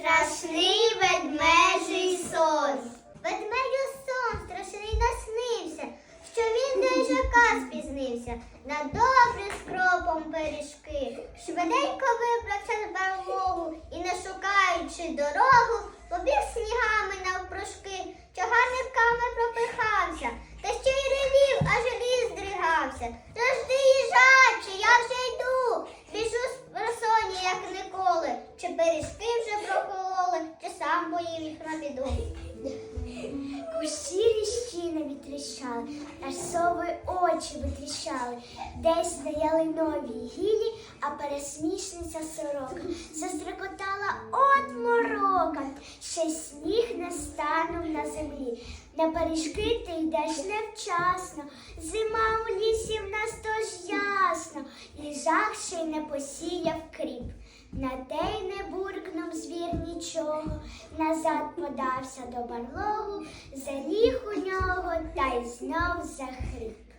Страшний ведмежий сон. Ведмедю сон страшний наснився, що він до їжака спізнився на добрі з кропом пиріжки. Швиденько вибрався з барлогу і, не шукаючи дорогу, побіг снігами навпрошки, чагарниками пропихався, та ще й ревів, аж ліс здригався. Завжди їжаче, я вже йду. Біжу з просоні, як ніколи. Чи пиріжки їх на біду. Кущі ліщини відтріщали, аж сови очі витріщали. Десь стояли нові гілі, а пересмішниця сорока застрекотала от морока, ще сніг не станув на землі. На пиріжки ти йдеш невчасно, зима у лісі в нас тож ясно, їжак ще й не посіяв кріп. На те не нічого, назад подався до барлогу, заліг у нього та й знов захрип.